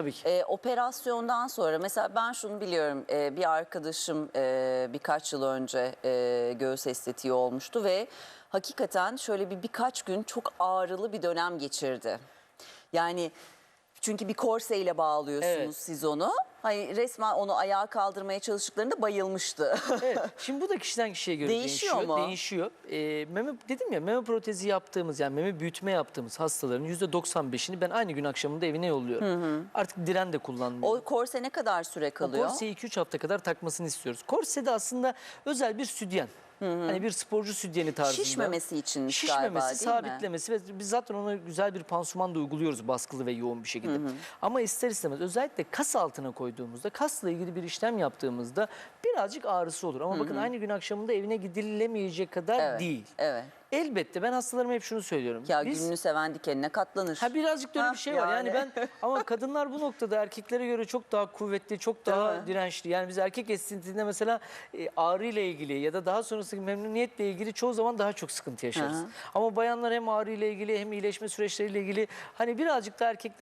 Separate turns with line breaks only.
Tabii ki.
E, operasyondan sonra mesela ben şunu biliyorum e, bir arkadaşım e, birkaç yıl önce e, göğüs estetiği olmuştu ve hakikaten şöyle bir birkaç gün çok ağrılı bir dönem geçirdi. Yani çünkü bir korseyle bağlıyorsunuz
Evet.
siz onu. Hani resmen onu ayağa kaldırmaya çalıştıklarında bayılmıştı.
Evet. Şimdi bu da kişiden kişiye göre
Değişiyor
değişiyor.
mu?
Değişiyor. Ee, meme, dedim ya meme protezi yaptığımız yani meme büyütme yaptığımız hastaların %95'ini ben aynı gün akşamında evine yolluyorum. Artık diren de kullanmıyorum.
o korse ne kadar süre
O
kalıyor?
korseyi 2-3 hafta kadar takmasını istiyoruz. Korse de aslında özel bir sütyen. Hani bir sporcu sütyeni tarzında.
Şişmemesi içinmiş
Şişmemesi,
galiba değil mi?
sabitlemesi ve biz zaten ona güzel bir pansuman da uyguluyoruz baskılı ve yoğun bir şekilde. Ama ister istemez özellikle kas altına koyduğumuzda, kasla ilgili bir işlem yaptığımızda birazcık ağrısı olur. Ama bakın aynı gün akşamında evine gidilemeyecek kadar
Evet,
değil.
evet.
Elbette ben hastalarıma hep şunu söylüyorum.
Ya
Biz-
gününü seven dikenine katlanır.
Ha birazcık da öyle bir şey var. Yani
yani.
ben ama kadınlar bu noktada erkeklere göre çok daha kuvvetli, çok daha dirençli. Yani biz erkek estetiğinde mesela e, ağrı ile ilgili ya da daha sonrasındaki memnuniyetle ilgili çoğu zaman daha çok sıkıntı yaşarız.
Hı.
Ama bayanlar hem ağrı ile ilgili hem iyileşme süreçleriyle ilgili hani birazcık da erkek